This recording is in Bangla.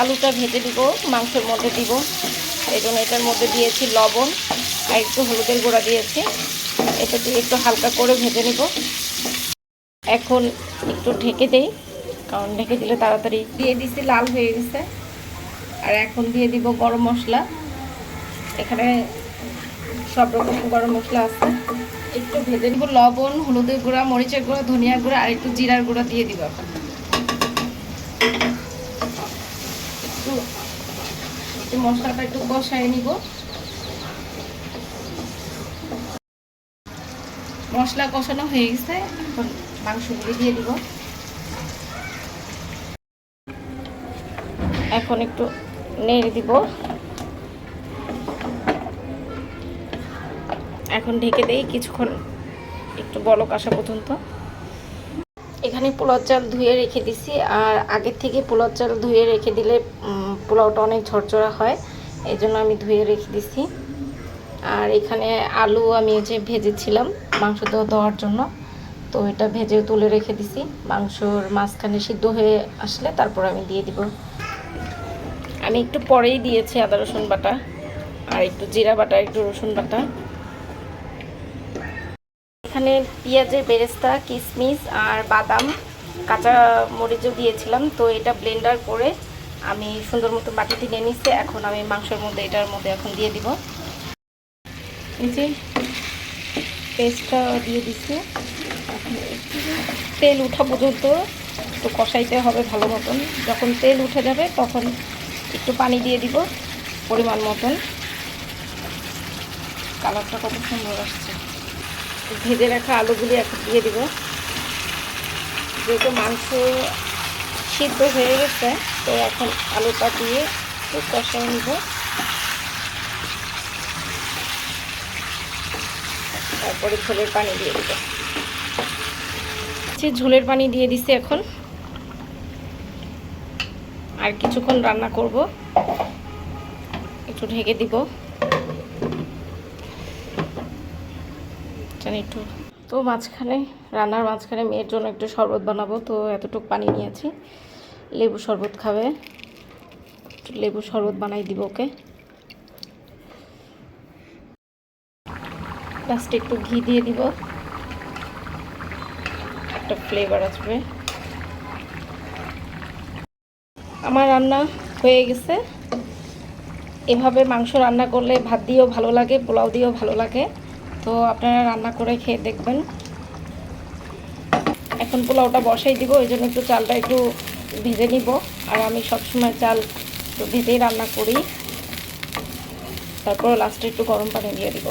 আলুটা ভেজে দিব, মাংসের মধ্যে দিব। এই জন্য এটার মধ্যে দিয়েছি লবণ আর একটু হলুদের গুঁড়া দিয়েছি। এটা দিয়ে একটু হালকা করে ভেজে নিব। এখন একটু ঢেকে দেই, কারণ ঢেকে দিলে তাড়াতাড়ি দিয়ে দিছি, লাল হয়ে গেছে। আর এখন দিয়ে দিব গরম মশলা। এখানে সব রকম গরম মশলা আছে। একটু ভেজে নিব লবণ, হলুদের গুঁড়া, মরিচের গুঁড়া ধনিয়া গুঁড়া আর একটু জিরার গুঁড়া দিয়ে দিব। এখন একটু একটু মশলাটা একটু কষায় নিব। মশলা কষানো হয়ে গেছে, এখন মাংসগুলি দিয়ে দিব। এখন একটু নেড়ে দিব। এখন ঢেকে দেই, কিছুক্ষণ একটু বলক আসা পর্যন্ত। এখানে পোলাও চাল ধুয়ে রেখে দিছি, আর আগের থেকে পোলাও চাল ধুয়ে রেখে দিলে পোলাওটা অনেক ঝরঝরা হয়, এই জন্য আমি ধুয়ে রেখে দিছি। আর এখানে আলু আমি যে ভেজেছিলাম, মাংস দেওয়া দেওয়ার জন্য, তো এটা ভেজে তুলে রেখে দিছি। মাংসর মাঝখানে সিদ্ধ হয়ে আসলে তারপর আমি দিয়ে দিব। আমি একটু পরেই দিয়েছি আদা রসুন বাটা, আর একটু জিরা বাটা, একটু রসুন বাটা। এখানে পেঁয়াজের বেরেস্তা কিশমিশ আর বাদাম, কাঁচা মরিচও দিয়েছিলাম। তো এটা ব্লেন্ডার করে আমি সুন্দর মতো বাটিতে নিয়ে নিচ্ছি এখন আমি মাংসের মধ্যে এটার মধ্যে এখন দিয়ে দিব। এই যে পেস্টটা দিয়ে দিচ্ছি তেল উঠা পর্যন্ত একটু কষাইতে হবে ভালো মতন। যখন তেল উঠে যাবে, তখন একটু পানি দিয়ে দিব পরিমাণ মতন। কালারটা কত সুন্দর আসছে। ভেজে রাখা আলুগুলি এখন দিয়ে দিব। যেহেতু মাংস সিদ্ধ হয়ে গেছে, তো এখন আলুটা দিয়ে একটু কষাই নিব। তারপরে ঝোলের পানি দিয়ে দিব। ঝোলের পানি দিয়ে দিছি এখন। আর কিছুক্ষণ রান্না করব। একটু ঢেকে দিব। জানি একটু। তো মাঝখানে, রান্নার মাঝখানে মেয়ের জন্য একটু শরবত বানাবো, তো এতটুকু পানি নিয়েছি। লেবু শরবত খাবে। লেবু শরবত বানাই দিব ওকে। লাস্টে একটু ঘি দিয়ে দিব। একটা ফ্লেভার আসবে। আমার রান্না হয়ে গেছে। এভাবে মাংস রান্না করলে ভাত দিয়েও ভালো লাগে, পোলাও দিয়েও ভালো লাগে। তো আপনারা রান্না করে খেয়ে দেখবেন। এখন পোলাওটা বসাই দিব, ওই জন্য একটু চালটা একটু ভিজে নিব। আর আমি সবসময় চাল তো ভিজেই রান্না করি। তারপর লাস্টে একটু গরম পানি দিয়ে দিব।